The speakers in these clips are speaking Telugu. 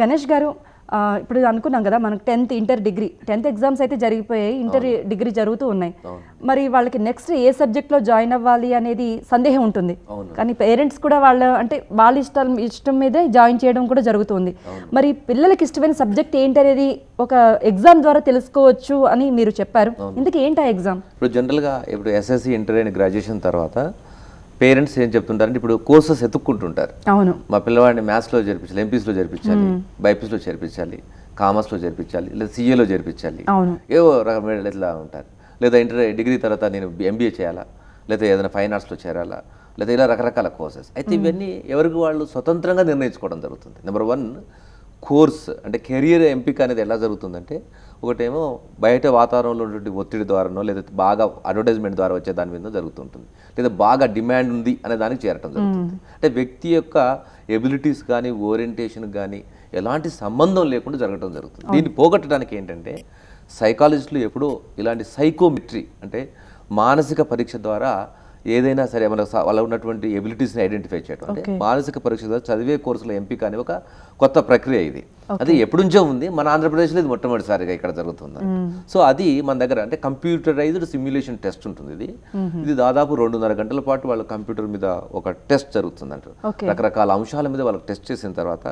గణేష్ గారు ఇప్పుడు అనుకున్నాం కదా మనకు tenth inter degree tenth exams అయితే జరిగిపోయాయి ఇంటర్ డిగ్రీ జరుగుతూ ఉన్నాయి. మరి వాళ్ళకి నెక్స్ట్ ఏ సబ్జెక్ట్లో జాయిన్ అవ్వాలి అనేది సందేహం ఉంటుంది. కానీ పేరెంట్స్ కూడా వాళ్ళ అంటే వాళ్ళ ఇష్టం ఇష్టం మీదే జాయిన్ చేయడం కూడా జరుగుతుంది. మరి పిల్లలకి ఇష్టమైన సబ్జెక్ట్ ఏంటి అనేది ఒక ఎగ్జామ్ ద్వారా తెలుసుకోవచ్చు అని మీరు చెప్పారు. ఇందుకు ఏంటి ఆ ఎగ్జామ్? ఇప్పుడు జనరల్గా ఇప్పుడు ఎస్ఎస్సి ఇంటర్ అండ్ గ్రాడ్యుయేషన్ తర్వాత పేరెంట్స్ ఏం చెప్తుంటారంటే ఇప్పుడు కోర్సెస్ ఎత్తుక్కుంటుంటారు అవును. మా పిల్లవాడిని మ్యాథ్స్లో చేర్పించాలి ఎంపీస్లో చేర్పించాలి బైపీస్లో చేర్పించాలి కామర్స్లో చేర్పించాలి లేదా సీఏలో చేర్పించాలి. అవును. ఏవో రకమైన ఇట్లా ఉంటారు. లేదా ఇంటర్ డిగ్రీ తర్వాత నేను ఎంబీఏ చేయాలా? లేదా ఏదైనా ఫైన్ ఆర్ట్స్లో చేరాలా? లేదా ఇలా రకరకాల కోర్సెస్. అయితే ఇవన్నీ ఎవరికి వాళ్ళు స్వతంత్రంగా నిర్ణయించుకోవడం జరుగుతుంది. నెంబర్ వన్ కోర్స్ అంటే కెరియర్ ఎంపిక అనేది ఎలా జరుగుతుందంటే ఒకటేమో బయట వాతావరణంలో ఉన్నటువంటి ఒత్తిడి ద్వారానో లేదా బాగా అడ్వర్టైజ్మెంట్ ద్వారా వచ్చే దాని మీద జరుగుతుంటుంది. లేదా బాగా డిమాండ్ ఉంది అనే దానికి చేరటం జరుగుతుంది. అంటే వ్యక్తి యొక్క ఎబిలిటీస్ కానీ ఓరియంటేషన్ కానీ ఎలాంటి సంబంధం లేకుండా జరగడం జరుగుతుంది. దీన్ని పోగొట్టడానికి ఏంటంటే సైకాలజిస్టులు ఎప్పుడూ ఇలాంటి సైకోమెట్రీ అంటే మానసిక పరీక్ష ద్వారా ఏదైనా సరే మన వాళ్ళ ఉన్నటువంటి ఎబిలిటీస్ని ఐడెంటిఫై చేయడం అంటే మానసిక పరీక్ష చదివే కోర్సుల ఎంపిక అనే ఒక కొత్త ప్రక్రియ ఇది. అది ఎప్పటి నుంచో ఉంది. మన ఆంధ్రప్రదేశ్లో ఇది మొట్టమొదటిసారిగా ఇక్కడ జరుగుతుంది సో అది మన దగ్గర అంటే కంప్యూటరైజ్డ్ సిమ్యులేషన్ టెస్ట్ ఉంటుంది ఇది. ఇది దాదాపు రెండున్నర గంటల పాటు వాళ్ళ కంప్యూటర్ మీద ఒక టెస్ట్ జరుగుతుంది అంటారు. రకరకాల అంశాల మీద వాళ్ళకి టెస్ట్ చేసిన తర్వాత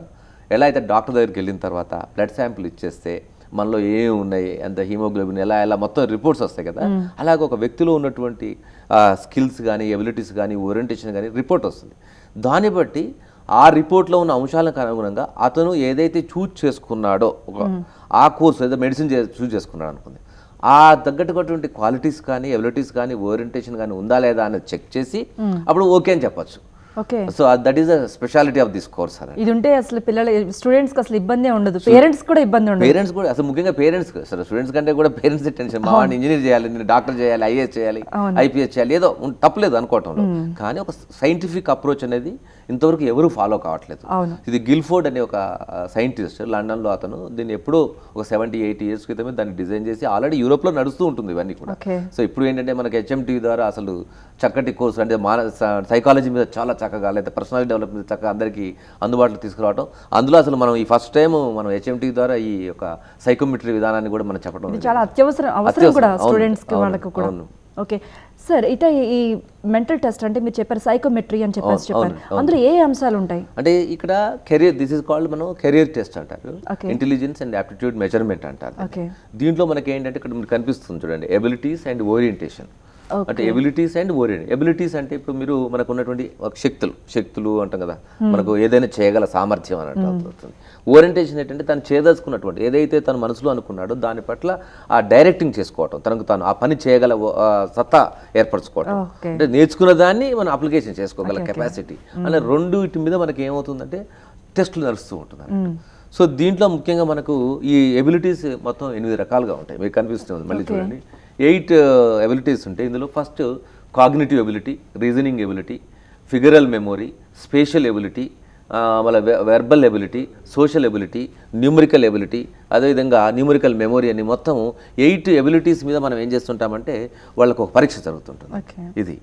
ఎలా అయితే డాక్టర్ దగ్గరికి వెళ్ళిన తర్వాత బ్లడ్ శాంపిల్ ఇచ్చేస్తే మనలో ఏమి ఉన్నాయి ఎంత హీమోగ్లోబిన్ ఎలా ఎలా మొత్తం రిపోర్ట్స్ వస్తాయి కదా. అలాగే ఒక వ్యక్తిలో ఉన్నటువంటి స్కిల్స్ కానీ ఎబిలిటీస్ కానీ ఓరియంటేషన్ కానీ రిపోర్ట్ వస్తుంది. దాన్ని బట్టి ఆ రిపోర్ట్లో ఉన్న అంశాలకు అనుగుణంగా అతను ఏదైతే చూజ్ చేసుకున్నాడో ఒక ఆ కోర్స్ ఏదో మెడిసిన్ చూజ్ చేసుకున్నాడు అనుకుంది ఆ తగ్గట్టుటువంటి క్వాలిటీస్ కానీ ఎబిలిటీస్ కానీ ఓరియంటేషన్ కానీ ఉందా లేదా అనేది చెక్ చేసి అప్పుడు ఓకే అని చెప్పొచ్చు. So that is the speciality of this course అని ఇది ఉంటే అసలు పిల్లల స్టూడెంట్స్కి అసలు ఇబ్బంది ఉండదు. పేరెంట్స్ కూడా ఇబ్బంది ఉండదు. పేరెంట్స్ కూడా అసలు ముఖ్యంగా పేరెంట్స్ అసలు స్టూడెంట్స్ కంటే కూడా పేరెంట్స్ టెన్షన్ మా వాడిని ఇంజనీర్ చేయాలి నేను డాక్టర్ చేయాలి ఐఏఎస్ చేయాలి ఐపీఎస్ చేయాలి ఏదో తప్పలేదు అనుకోవటంలో. కానీ ఒక సైంటిఫిక్ అప్రోచ్ అనేది ఇంతవరకు ఎవరు ఫాలో కావట్లేదు. ఇది గిల్ఫోర్డ్ అనే ఒక సైంటిస్ట్ లండన్లో అతను దీన్ని ఎప్పుడో ఒక సెవెంటీ ఎయిటీ ఇయర్స్ క్రితమే దాన్ని డిజైన్ చేసి ఆల్రెడీ యూరోప్లో నడుస్తూ ఉంటుంది ఇవన్నీ కూడా. సో ఇప్పుడు ఏంటంటే మనకి హెచ్ఎంటీ ద్వారా అసలు చక్కటి కోర్సు అంటే మాన సైకాలజీ మీద చాలా చక్కగా లేదా పర్సనాలిటీ డెవలప్ మీద చక్కగా అందరికీ అందుబాటులో తీసుకురావడం అందులో అసలు మనం ఈ ఫస్ట్ టైం మనం హెచ్ఎంటీ ద్వారా ఈ యొక్క సైకోమెట్రీ విధానాన్ని కూడా మనం చెప్పడం చాలా అత్యవసరం అవసరం కూడా స్టూడెంట్స్ వాళ్ళకు కూడా. ఓకే. సార్ అయితే ఈ- మెంటల్ టెస్ట్ అంటే మీరు చెప్పారు సైకోమెట్రీ అని చెప్పేసి చెప్పారు. అందులో ఏ అంశాలు ఉంటాయి? అంటే ఇక్కడ కెరియర్ దిస్ ఇస్ కాల్డ్ మనం కెరియర్ టెస్ట్ అంటారు. ఇంటెలిజెన్స్ అండ్ యాప్టిట్యూడ్ మెజర్మెంట్ అంటారు. ఓకే. దీంట్లో మనకి ఏంటంటే ఇక్కడ కనిపిస్తుంది చూడండి ఎబిలిటీస్ అండ్ ఓరియంటేషన్. అంటే ఎబిలిటీస్ అండ్ ఓరియంట్ ఎబిలిటీస్ అంటే ఇప్పుడు మీరు మనకు ఉన్నటువంటి శక్తులు శక్తులు అంటాం కదా. మనకు ఏదైనా చేయగల సామర్థ్యం అని అవుతుంది. ఓరియంటేషన్ ఏంటంటే తను చేయదలుచుకున్నటువంటి ఏదైతే తన మనసులో అనుకున్నాడో దాని పట్ల ఆ డైరెక్టింగ్ చేసుకోవటం తనకు తాను ఆ పని చేయగల సత్తా ఏర్పరచుకోవటం. అంటే నేర్చుకున్న దాన్ని మనం అప్లికేషన్ చేసుకోగల కెపాసిటీ అనే రెండు వీటి మీద మనకి ఏమవుతుందంటే టెస్టులు నడుస్తూ ఉంటుంది. సో దీంట్లో ముఖ్యంగా మనకు ఈ ఎబిలిటీస్ మొత్తం ఎనిమిది రకాలుగా ఉంటాయి. మీకు కనిపిస్తుంది మళ్ళీ చూడండి. ఎయిట్ ఎబిలిటీస్ ఉంటాయి ఇందులో first cognitive ability reasoning ability figural memory spatial ability మళ్ళీ verbal ability social ability numerical ability అదేవిధంగా న్యూమరికల్ మెమొరీ అని మొత్తం ఎయిట్ ఎబిలిటీస్ మీద మనం ఏం చేస్తుంటామంటే వాళ్ళకు ఒక పరీక్ష జరుగుతుంటుంది. ఓకే ఇది.